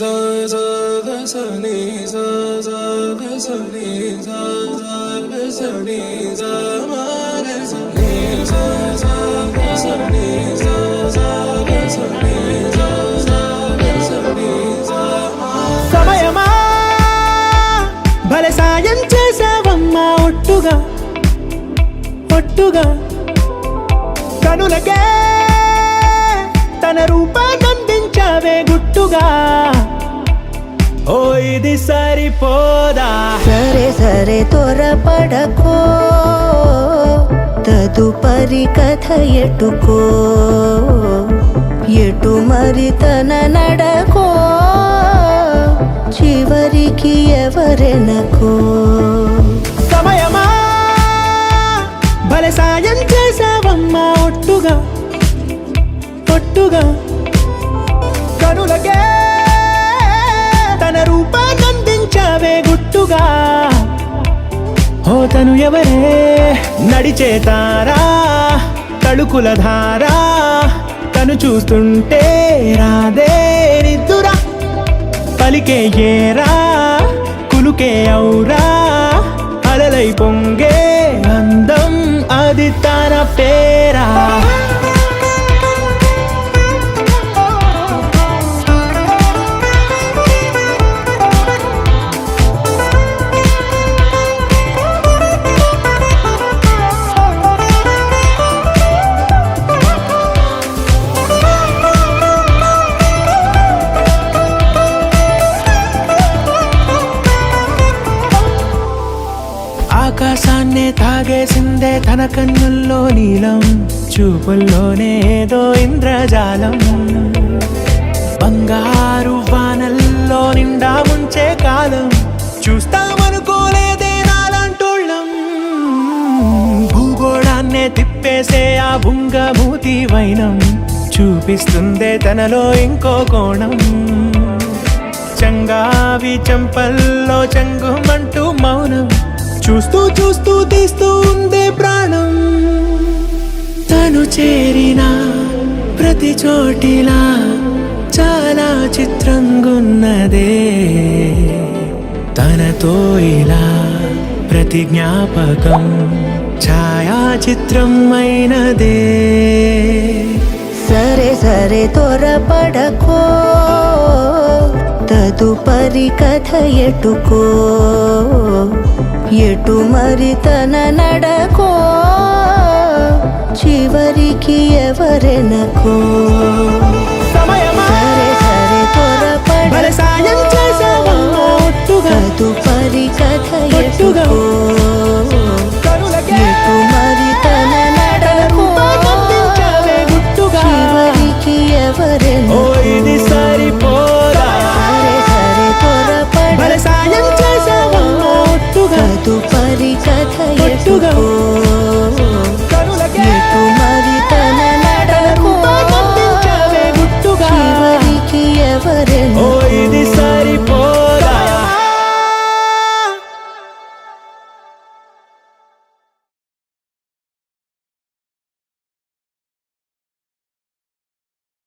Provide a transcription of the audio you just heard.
sa sa ga sa ni sa sa ga sa ni sa sa ga sa ni sa ma ga sa ni sa sa ga sa ni sa sa ga sa ni sa sa ga sa ni sa ma సమయమా భలే సాయం చేసావమ్మా ఒట్టుగా ఒట్టుగా కనులకే తన రూపాకందించావే గుట్టుగా. ఓ ఇది సరిపోదా? సరే సరే త్వరపడకో. తదుపరి కథ ఎటుకో. ఎటు మరి తన నడకో? చివరికి ఎవరెనకో? ఎవరే? నడిచే తారా తళుకుల ధారా తను చూస్తుంటే రాదే నిద్దురా. పలికే ఏరా కులుకే ఔరా అలలై ఆకాశాన్నే తాగేసిందే తన కన్నుల్లో నీలం చూపుల్లోనే ఏదో ఇంద్రజాలం. బంగారు వానల్లో నిండా ఉంచే కాలం చూస్తామనుకోలేదే నాలాంటోళ్ళం భూగోళాన్నే తిప్పేసే ఆ బుంగమూతి వైనం చూపిస్తుందే తనలో ఇంకో కోణం. చంగావి చంపల్లో చంగుమంటూ మౌనం చూస్తూ చూస్తూ తీస్తూ ఉందే ప్రాణం. తను చేరిన ప్రతి చోటిలా చాలా చిత్రంగున్నదే. తనతో ఇలా ప్రతి జ్ఞాపకం ఛాయాచిత్రం అయినదే. సరే సరే త్వరపడకు. తదుపరి కథ ఎటుకో ఎటు మరి తన నడకో చివరికి ఎవరెనకో. సమయమా సరే సరే భలే తన